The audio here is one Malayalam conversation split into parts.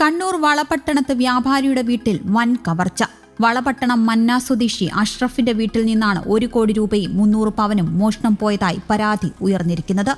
കണ്ണൂർ വളപട്ടണത്ത് വ്യാപാരിയുടെ വീട്ടിൽ വൻ കവർച്ച. വളപട്ടണം മന്ന സ്വദേശി അഷ്റഫിന്റെ വീട്ടിൽ നിന്നാണ് ഒരു കോടി രൂപയും മുന്നൂറ് പവനും മോഷണം പോയതായി പരാതി ഉയർന്നിരിക്കുന്നത്.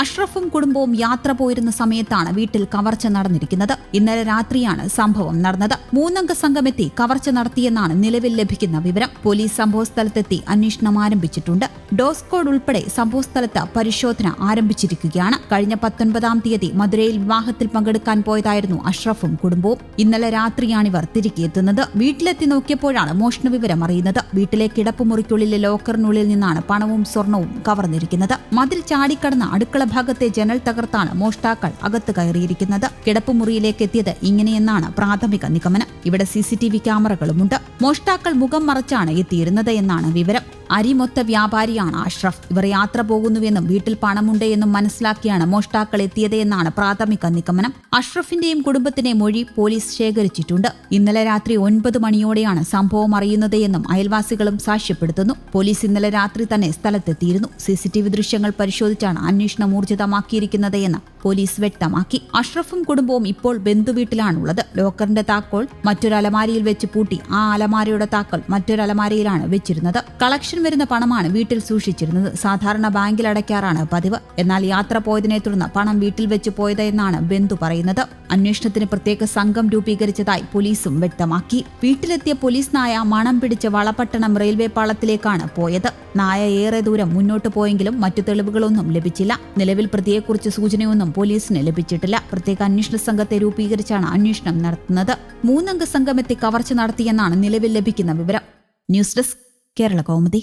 അഷ്റഫും കുടുംബവും യാത്ര പോയിരുന്ന സമയത്താണ് വീട്ടിൽ കവർച്ച നടന്നിരിക്കുന്നത്. ഇന്നലെ രാത്രിയാണ് സംഭവം നടന്നത്. മൂന്നംഗ സംഘമെത്തി കവർച്ച നടത്തിയെന്നാണ് നിലവിൽ ലഭിക്കുന്ന വിവരം. പോലീസ് സംഭവസ്ഥലത്തെത്തി അന്വേഷണം ആരംഭിച്ചിട്ടുണ്ട്. ഡോസ്കോഡ് ഉൾപ്പെടെ സംഭവസ്ഥലത്ത് പരിശോധന ആരംഭിച്ചിരിക്കുകയാണ്. കഴിഞ്ഞ പത്തൊൻപതാം തീയതി മധുരയിൽ വിവാഹത്തിൽ പങ്കെടുക്കാൻ പോയതായിരുന്നു അഷ്റഫും കുടുംബവും. ഇന്നലെ രാത്രിയാണിവർ തിരികെ എത്തുന്നത്. വീട്ടിലെത്തി നോക്കിയപ്പോഴാണ് മോഷണ വിവരം അറിയുന്നത്. വീട്ടിലെ കിടപ്പുമുറിക്കുള്ളിലെ ലോക്കറിനുള്ളിൽ നിന്നാണ് പണവും സ്വർണവും കവർന്നിരിക്കുന്നത്. മതിൽ ചാടിക്കടന്ന് അടുക്കള ഭാഗത്തെ ജനൽ തകർത്താണ് മോഷ്ടാക്കൾ അകത്ത് കയറിയിരിക്കുന്നത്. കിടപ്പുമുറിയിലേക്ക് എത്തിയത് ഇങ്ങനെയെന്നാണ് പ്രാഥമിക നിഗമനം. ഇവിടെ സി സി ടി വി ക്യാമറകളുമുണ്ട്. മോഷ്ടാക്കൾ മുഖം മറച്ചാണ് എത്തിയിരുന്നത് എന്നാണ് വിവരം. അരിമൊത്ത വ്യാപാരിയാണ് അഷ്റഫ്. ഇവർ യാത്ര പോകുന്നുവെന്നും വീട്ടിൽ പണമുണ്ട് എന്നും മനസ്സിലാക്കിയാണ് മോഷ്ടാക്കൾ എത്തിയത് എന്നാണ് പ്രാഥമിക നിഗമനം. അഷ്റഫിന്റെയും കുടുംബത്തിന്റെ മൊഴി പോലീസ് ശേഖരിച്ചിട്ടുണ്ട്. ഇന്നലെ രാത്രി ഒൻപത് മണിയോടെയാണ് സംഭവം അറിയുന്നത് എന്നും അയൽവാസികളും സാക്ഷ്യപ്പെടുത്തുന്നു. പോലീസ് ഇന്നലെ രാത്രി തന്നെ സ്ഥലത്തെത്തിയിരുന്നു. സിസിടിവി ദൃശ്യങ്ങൾ പരിശോധിച്ചാണ് അന്വേഷണം ഊർജിതമാക്കിയിരിക്കുന്നത് എന്ന് പോലീസ് വ്യക്തമാക്കി. അഷ്റഫും കുടുംബവും ഇപ്പോൾ ബന്ധുവീട്ടിലാണുള്ളത്. ലോക്കറിന്റെ താക്കോൽ മറ്റൊരു അലമാരിയിൽ വെച്ച് പൂട്ടി. ആ അലമാരയുടെ താക്കോൽ മറ്റൊരു അലമാരയിലാണ് വെച്ചിരുന്നത്. കളക്ഷൻ വരുന്ന പണമാണ് വീട്ടിൽ സൂക്ഷിച്ചിരുന്നത്. സാധാരണ ബാങ്കിൽ അടയ്ക്കാറാണ് പതിവ്. എന്നാൽ യാത്ര പോയതിനെ തുടർന്ന് പണം വീട്ടിൽ വെച്ച് പോയത് എന്നാണ് ബന്ധു പറയുന്നത്. അന്വേഷണത്തിന് പ്രത്യേക സംഘം രൂപീകരിച്ചതായി പോലീസും വ്യക്തമാക്കി. വീട്ടിലെത്തിയ പോലീസ് നായ മണം പിടിച്ച് വളപട്ടണം റെയിൽവേ പാളത്തിലേക്കാണ് പോയത്. നായ ഏറെ ദൂരം മുന്നോട്ട് പോയെങ്കിലും മറ്റു തെളിവുകളൊന്നും ലഭിച്ചില്ല. നിലവിൽ പ്രതിയെക്കുറിച്ച് സൂചനയൊന്നും പോലീസിന് ലഭിച്ചിട്ടില്ല. പ്രത്യേക അന്വേഷണ സംഘത്തെ രൂപീകരിച്ചാണ് അന്വേഷണം നടത്തുന്നത്. മൂന്നംഗ സംഘമെത്തി കവർച്ച നടത്തിയെന്നാണ് നിലവിൽ ലഭിക്കുന്ന വിവരം. News desk Kerala Kaumudi.